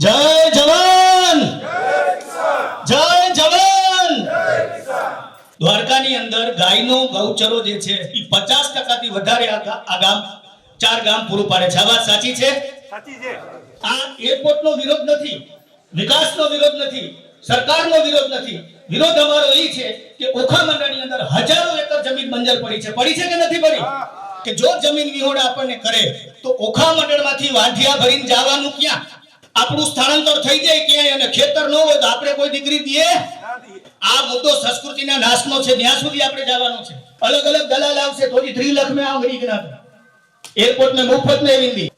જય જવાન! જય જવાન! દ્વારકાની અંદર ગાયનો ગૌચરો જે છે એ પચાસ ટકાથી વધારે આ ગામ ચાર ગામ પૂરું પાડે છે. આ વાત સાચી છે? આ એરપોર્ટનો વિરોધ નથી વિકાસનો વિરોધ નથી સરકારનો વિરોધ નથી. વિરોધ અમારો એ છે કે ઓખા મંડળની અંદર હજારો એકર જમીન બંજર પડી છે. પડી છે કે નથી પડી? કે જો જમીન વિહોણા આપણને કરે તો ઓખા મંડળમાંથી વાંધિયા ભરીને જવાનું ક્યાં? આપણું સ્થળાંતર થઈ જાય ક્યાંય અને ખેતર ન હોય તો આપણે કોઈ દીકરી દઈએ આ મુદ્દો સંસ્કૃતિના નાશનો છે. ત્યાં સુધી આપણે જવાનું છે. અલગ અલગ દલાલ આવશે તો જી લાખ મેં આ ગરીબ ના એરપોર્ટ ને મફત ને વિંદી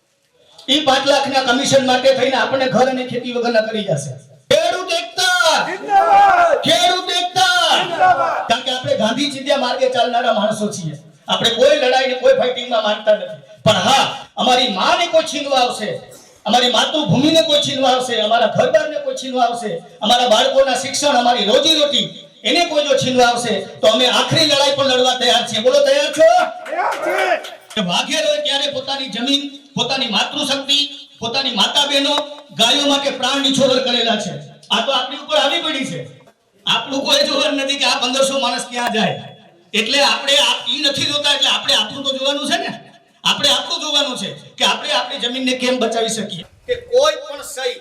ઈ પાંચ લાખના કમિશન માટે થઈને આપણે ઘર અને ખેતી વગરના કરી જશે. ખેડૂત એકતા! જિંદાબાદ! ખેડૂત એકતા! જિંદાબાદ! કારણ કે આપણે ગાંધી ચિંધ્યા માર્ગે ચાલનારા માણસો છીએ. આપણે કોઈ લડાઈ ને કોઈ ફાઇટિંગમાં માનતા નથી. પણ હા અમારી માને કોઈ છીનવા આવશે. અમારી માતૃભૂમિને કોઈ છીનવા આવશે અમારા ઘરબારને કોઈ છીનવા આવશે અમારા બાળકોના શિક્ષણ અમારી રોજી રોટી એને કોઈ જો છીનવા આવશે તો અમે આખરી લડાઈ પણ લડવા તૈયાર છીએ. બોલો તૈયાર છો? તૈયાર છે. ત્યારે પોતાની જમીન પોતાની માતૃશક્તિ પોતાની માતા બહેનો ગાયો માટે પ્રાણ નિછોડર કરેલા છે. આ તો આપણી ઉપર આવી પડી છે. આપણું કોઈ જોવાનું નથી કે આ પંદરસો માણસ ક્યાં જાય. એટલે આપણે આ ઈ નથી જોતા એટલે આપણે આપણું તો જોવાનું છે ને. જોવાનું છે કે આપણે આપણી જમીનને કેમ બચાવી શકીએ? કે કોઈ પણ સહી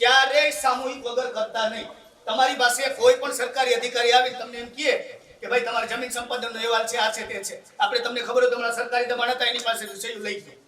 ક્યારેય સામૂહિક વગર કરતા નહીં. તમારી પાસે કોઈ પણ સરકારી અધિકારી આવી તમને એમ કહે કે ભાઈ, તમારી જમીન સંપાદનનો અહેવાલ છે, આ છે, તે છે. આપણે તમને ખબર હોય તમારા સરકારી દબાણ હતા, એની પાસે સહી લઈ ગઈ